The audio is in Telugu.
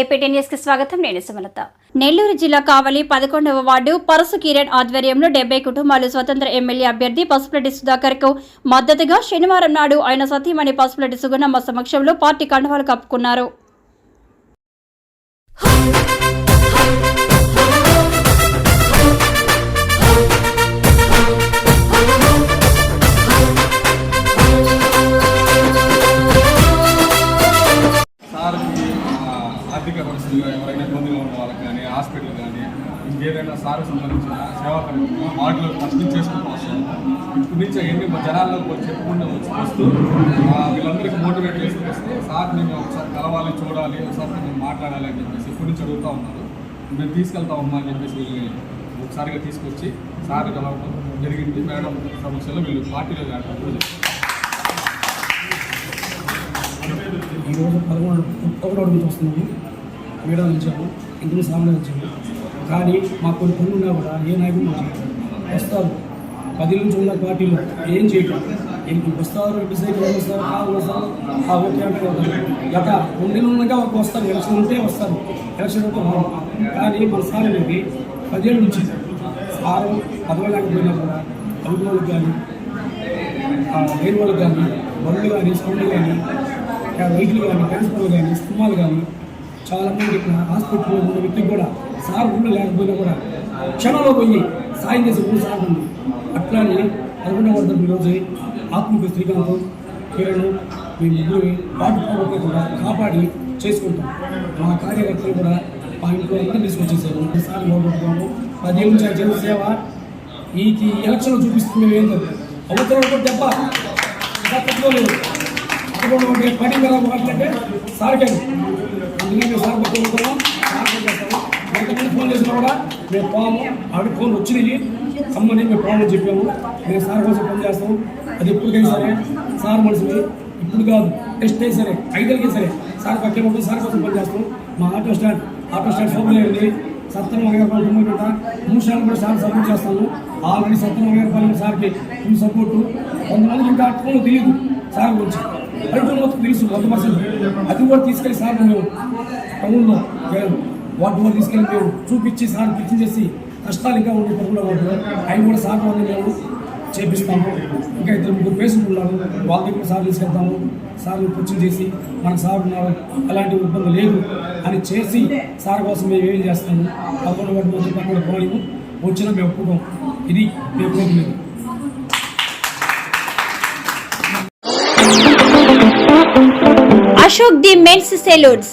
APT న్యూస్కి స్వాగతం. నేను సుమలత. నెల్లూరు జిల్లా కావలి పదకొండవ వార్డు పరసు కిరణ్ ఆధ్వర్యంలో డెబ్బై కుటుంబాలు స్వతంత్ర ఎమ్మెల్యే అభ్యర్థి పసుపులటి సుధాకర్కు మద్దతుగా శనివారం నాడు ఆయన సతీమణి పసుపులటి సుగుణమ్మ సమక్షంలో పార్టీ కండువాలు కప్పుకున్నారు. ఆర్థిక ఎవరైనా ఇబ్బందిగా ఉన్న వాళ్ళకి కానీ హాస్పిటల్ కానీ ఇంకేదైనా సార్కి సంబంధించిన సేవా కార్యక్రమం వాటిలో ఫస్ట్ చేసుకుంటూ వస్తాం ఇప్పటి నుంచి అవన్నీ మా జనాల్లోకి వచ్చి చెప్పుకుంటూ వచ్చి వస్తూ వీళ్ళందరికీ మోటివేట్ చేస్తూ వస్తే సార్ మేము ఒకసారి కలవాలి చూడాలి ఒకసారి మేము మాట్లాడాలి అని చెప్పేసి ఇప్పటి నుంచి అడుగుతూ ఉన్నారు. మేము తీసుకెళ్తామమ్మా అని చెప్పేసి వీళ్ళని ఒకసారిగా తీసుకొచ్చి సార్ కలవడం జరిగింది. మేడం సమస్యలో వీళ్ళు పార్టీలో చేరడం ఈరోజు పదమూడు ఒకటి నుంచి మేడం వచ్చాము ఇంటిని సామాన్లు వచ్చాము కానీ మాకు కొన్ని పనులు ఉన్నా కూడా ఏ నాయకుడు మాకు వస్తారు. పది నుంచి ఉన్న పార్టీలు ఏం చేయటం? ఎందుకు వస్తారు ఇటు సైడ్ వస్తారు? కాదు వస్తారు? ఆ ఓకే అంటే వస్తారు. గత రెండు నెలలు ఒక వస్తారు. ఎలక్షన్ ఉంటే వస్తారు. ఎలక్షన్ ఉంటే కానీ మన సార్ అనేది పదిహేడు నుంచి సారు పదవలేకపోయినా కూడా కూడా వాళ్ళకి కానీ ఆ లేని వాళ్ళకి కానీ బండ్లు కానీ సౌండ్లు కానీ వెహికల్ కానీ ట్రాన్స్ఫర్లు కానీ సినిమాలు కానీ చాలా మంది హాస్పిటల్లో ఉన్న వ్యక్తికి కూడా సార్ ఊళ్ళో లేకపోయినా కూడా క్షణంలో పోయి సాయం చేసే ఊరు సార్ అట్లానే పదకొండవ వర్గం ఈరోజు ఆత్మకు శ్రీకాంతం కిరణ్ మీ ముగ్గురు పాటు కూడా కాపాడి చేసుకుంటాం. మా కార్యకర్తలు కూడా మా ఇంట్లో అందరూ తీసుకొచ్చేసారు ఒకసారి బాగుంటున్నాము పది నుంచి ఆ ఈ ఎలక్షన్ చూపిస్తుంది మేము ఏంటో అవతల ఒక దెబ్బ ఇంకా తట్టుకోలేదు అప్పుడు ఒకటి పని కదా మాట్లాడితే సార్కే మేము పాము ఆవిడ వచ్చినాయి అమ్మని మేము పోమని చెప్పాము. మేము సార్ కోసం పనిచేస్తాము అది ఎప్పటికైనా సరే సార్ మనుషులు ఇప్పుడు కాదు టెస్ట్ అయినా సరే ఐదలకి సరే సార్ పక్కే ఉంటుంది సార్ కోసం పని చేస్తాం మా auto stand auto stand Sopu Satyam Vangarapalem Tummakunta నిమిషాలు కూడా సార్ సపోర్ట్ చేస్తాము. ఆల్రెడీ సత్యం వంగరపాలెం సార్కి ఫుల్ సపోర్టు కొంతమంది ఇంకా అట్టుకోవడం తెలియదు సార్ గురించి. పల్లెటూరు మొత్తం తెలుసు వంద పర్సెంట్ అది కూడా తీసుకెళ్ళి సార్ మేము టౌన్లో వాటిని కూడా తీసుకెళ్ళి మేము చూపించి సార్ పిచ్చి చేసి కష్టాలు ఇంకా ఉండే పనులు వాటిలో అవి కూడా సార్ వాళ్ళు మేము చేపిస్తాము. ఇంకా ఇద్దరు ముగ్గురు పేషెంట్ ఉన్నారు. వాళ్ళ దగ్గర సార్ తీసుకెళ్తాము. సార్ కూర్చొని చేసి మనకు సార్ ఉన్నారు. అలాంటి ఇబ్బంది లేదు అని చేసి సార్ కోసం మేము ఏం చేస్తాము? పదకొండు వాటి మధ్య పక్కన పోలేము వచ్చినా మేము ఒప్పుకోం ఇది మేము కోరుకునేది అశోక్ ది మెన్స్ సెలూన్స్.